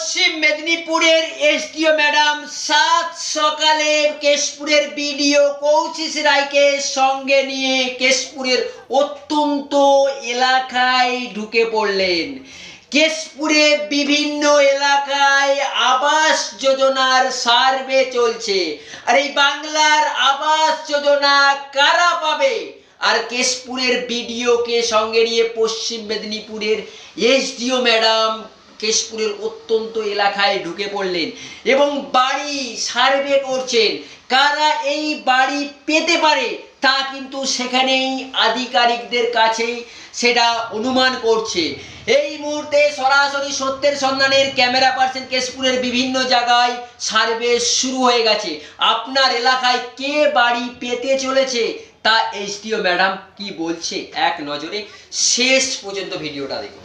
পশ্চিম মেদিনীপুরের SDO madam সাত সকালে কেশপুরের বিডিও কৌশিস রায়কে সঙ্গে নিয়ে কেশপুরের অত্যন্ত এলাকায় ঢুকে পড়লেন। কেশপুরে বিভিন্ন এলাকায় আবাস যোজনার সার্ভে চলছে। আর এই বাংলার আবাস যোজনা কারা পাবে? আর কেশপুরের বিডিওকে সঙ্গে নিয়ে পশ্চিম মেদিনীপুরের এসডিও ম্যাডাম কেশপুরের অত্যন্ত এলাকায় ঢুকে পড়লেন এবং বাড়ি সার্ভে করছেন। কারা এই বাড়ি পেতে পারে তা কিন্তু সেখানেই আধিকারিকদের কাছেই সেটা অনুমান করছে। এই মুহূর্তে সরাসরি সত্যের সন্ধানের ক্যামেরা পার্সেন কেশপুরের বিভিন্ন জায়গায় সার্ভে শুরু হয়ে গেছে। আপনার এলাকায় কে বাড়ি পেতে চলেছে তা এসডিও ম্যাডাম কি বলছে? এক নজরে শেষ পর্যন্ত ভিডিওটা দেখুন।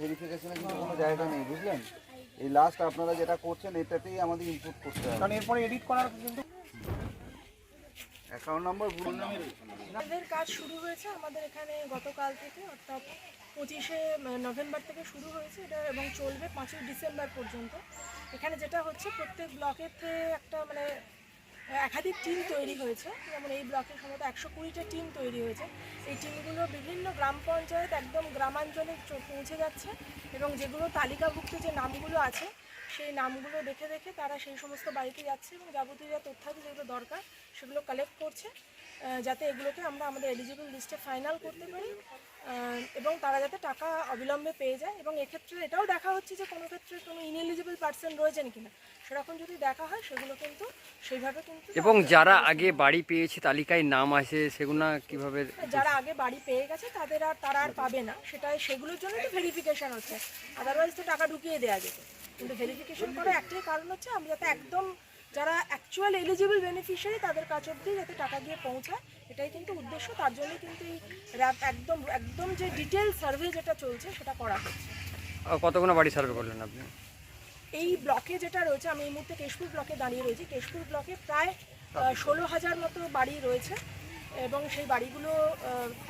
ভেরিফিকেশনে কিন্তু কোনো জায়গা নেই বুঝলেন? এই লাস্ট আপনারা যেটা করছেন এটাতেই আমাদের ইনপুট করতে হবে। কারণ এরপরে এডিট করার কিন্তু অ্যাকাউন্ট নাম্বার ভুল আমাদের কাজ শুরু হয়েছে আমাদের এখানে গতকাল থেকে অর্থাৎ পঁচিশে নভেম্বর থেকে শুরু হয়েছে এটা এবং চলবে পাঁচই ডিসেম্বর পর্যন্ত। এখানে যেটা হচ্ছে প্রত্যেক ব্লকেতে একটা মানে একাধিক টিম তৈরি হয়েছে। যেমন এই ব্লকের সম্ভবত একশো কুড়িটা টিম তৈরি হয়েছে। এই টিমগুলো বিভিন্ন গ্রাম পঞ্চায়েত একদম গ্রামাঞ্চলে পৌঁছে যাচ্ছে এবং যেগুলো তালিকাভুক্ত যে নামগুলো আছে, সেই নামগুলো দেখে দেখে তারা সেই সমস্ত বাড়িতে যাচ্ছে এবং যাবতীয় যা তথ্যাদি যেগুলো দরকার, সেগুলো কালেক্ট করছে। যাতে এগুলোকে আমরা আমাদের এলিজিবল লিস্টে ফাইনাল করতে পারি এবং তারা যাতে টাকা অবিলম্বে পেয়ে যায় এবং এক্ষেত্রে এটাও দেখা হচ্ছে যে কোনো ক্ষেত্রে কোনো ইনএলিজিবল পার্সন রয়েছেন কিনা। সেরকম যদি দেখা হয় সেগুলো কিন্তু সেইভাবে কিন্তু এবং যারা আগে বাড়ি পেয়েছে তালিকায় নাম আছে সেগুলো কীভাবে যারা আগে বাড়ি পেয়ে গেছে তাদের আর তারা আর পাবে না। সেটাই সেগুলোর জন্য তো ভেরিফিকেশন হচ্ছে। আদারওয়াইজ তো টাকা ঢুকিয়ে দেওয়া যেত। কিন্তু ভেরিফিকেশন করার একটাই কারণ হচ্ছে আমরা যাতে একদম যারা অ্যাকচুয়াল এলিজিবল বেনিফিশিয়ারি তাদের কাছ অব্দি যাতে টাকা গিয়ে পৌঁছায় এটাই কিন্তু উদ্দেশ্য। তার জন্যই কিন্তু এই র্যাপ একদম একদম যে ডিটেল সার্ভে যেটা চলছে সেটা করা হচ্ছে। কতগুলো বাড়ি সার্ভে করলেন আপনি? এই ব্লকে যেটা রয়েছে আমি এই মুহূর্তে কেশপুর ব্লকে দাঁড়িয়ে রয়েছি। কেশপুর ব্লকে প্রায় ষোলো হাজার মতো বাড়ি রয়েছে এবং সেই বাড়িগুলো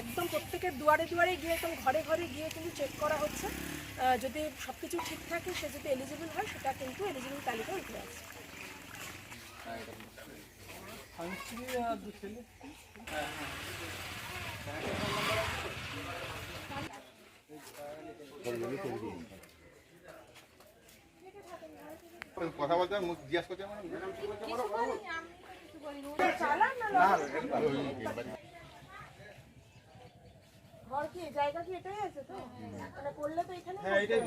একদম প্রত্যেকের দুয়ারে দুয়ারে গিয়ে একদম ঘরে ঘরে গিয়ে কিন্তু চেক করা হচ্ছে। যদি সব কিছু ঠিক থাকে সে যদি এলিজিবল হয় সেটা কিন্তু এলিজিবল তালিকায় উঠে আসছে। কথা বলতে মুখ জিজ্ঞাসা আমার ঘর কি জায়গা কি এটাই আছে তো? মানে করলে তো এখানে হ্যাঁ এটাই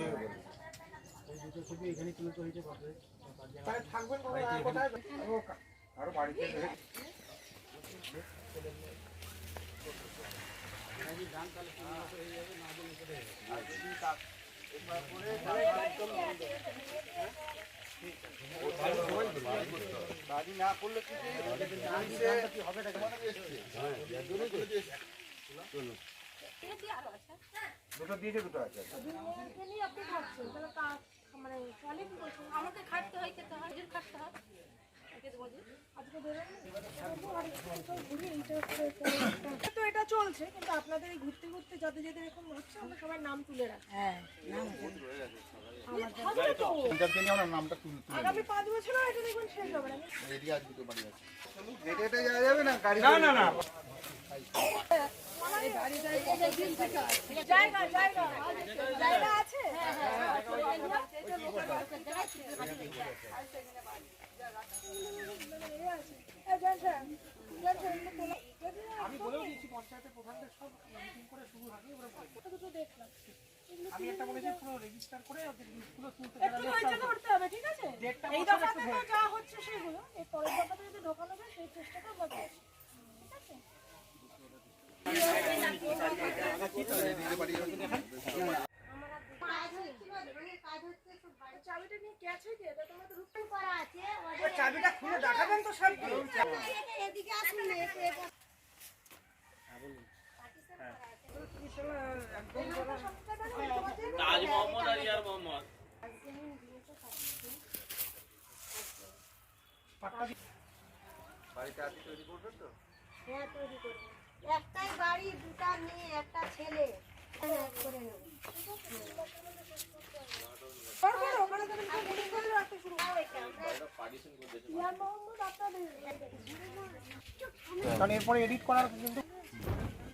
বাড়ি না করলে কিন্তু দুটো দিয়েছে দুটো আছে। মানে চলে কি করে? আমাকে খাটতে হয় খেতে হয় খাটতে হয় তো এটা চলছে কিন্তু আপনাদের এই ঘুরতে ঘুরতে যাতে যাতে এরকম হচ্ছে আমরা সবার নাম তুলে রাখি। হ্যাঁ আমরা নামটা তুলে আগামী পাঁচ বছরও এটা দেখবেন শেষ হবে না। রেডি আছে দুটো বাড়ি আছে। হেঁটে হেঁটে যাওয়া যাবে না? গাড়ি না না না। আমি বলেও দিয়েছি পঞ্চায়েতের প্রধানদের সব মিটিং করে শুরু হবে এবার দেখলাম আমি একটা বলেছি পুরো রেজিস্টার করে ওদের লিস্টগুলো তুলতে হবে ঠিক আছে এই দফাতে তো চাবিটা খুলে বাড়িতে আজ তৈরি করবেন তো? হ্যাঁ তৈরি করব। একটাই বাড়ি, দুটা মেয়ে, একটা ছেলে। কারণ এরপরে এডিট করার কিন্তু